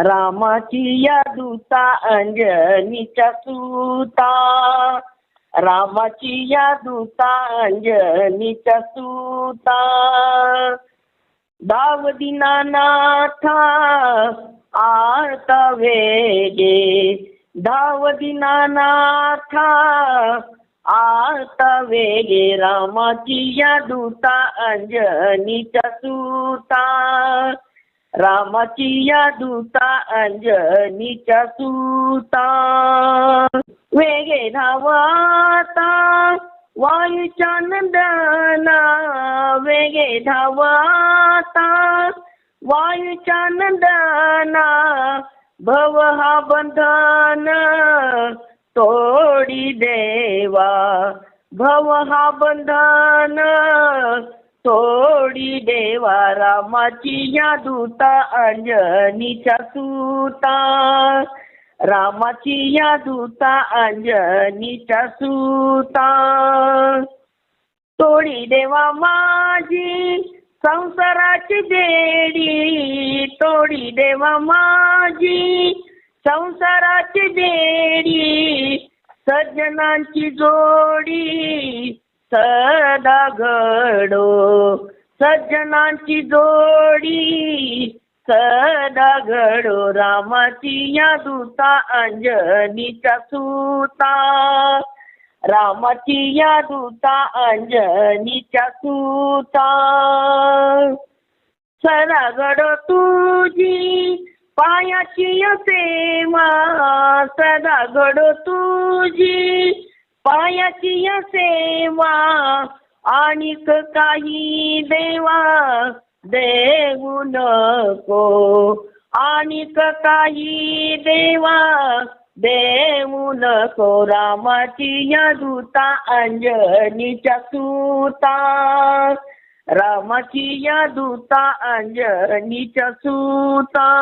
रामाची या दूता अंजनीच्या सूता. रामाची या दूता अंजनीच्या सूता. दाव दिनानाथा आळता वेगे. धाव दिनानाथा आळता वेगे. रामाची या दूता अंजनीच्या सूता. रामाची या दूता अंजनीच्या सुता. वेगे धावाता वायूच्या नंदना. वेगे धावाता वायूच्या नंदना. भव हा बंधन तोडी देवा. भव हा बंधन हरी देवा रामाची या दूता अंजनीच्या सुता. रामाची या दूता अंजनीच्या सुता. तोडी देवा माझी संसाराची देडी तोडी देवा माझी संसाराची देडी सज्जनांची जोडी सदा घडो. सज्जनांची जोडी सदा घडो रामाची या दूता अंजनीच्या सूता. रामाची या दूता अंजनीच्या सूता. सदा घडो तुझी पायाची सेवा सदा घडो तुझी पायाची सेवा आणिक काही देवा देऊ नको. आणिक काही देवा देऊ नको. रामाची या दूता अंजनीच्या सुता. रामाची या दूता अंजनीच्या सुता.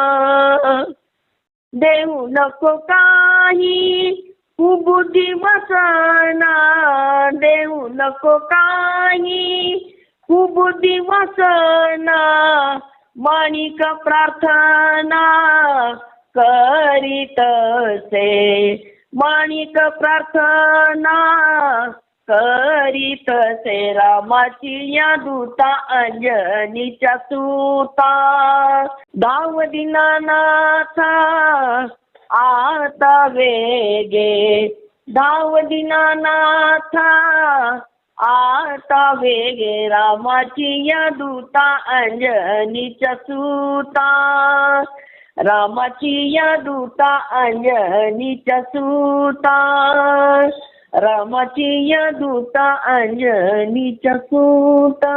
देऊ नको काही कुबुद्धी वसना देऊ नको का काही कुबुद्धी ना माणिक प्रार्थना करीत से माणिक प्रार्थना करीतसे रामाची या दूता अंजनीच्या सुता. धाव दिनानाथा आता वेगे. धाव दिनानाथा आता वेगे रामाची या दूता अंजनीच्या सूता रामाची या दूता अंजनीच्या सूता रामाची या दूता अंजनीच्या सूता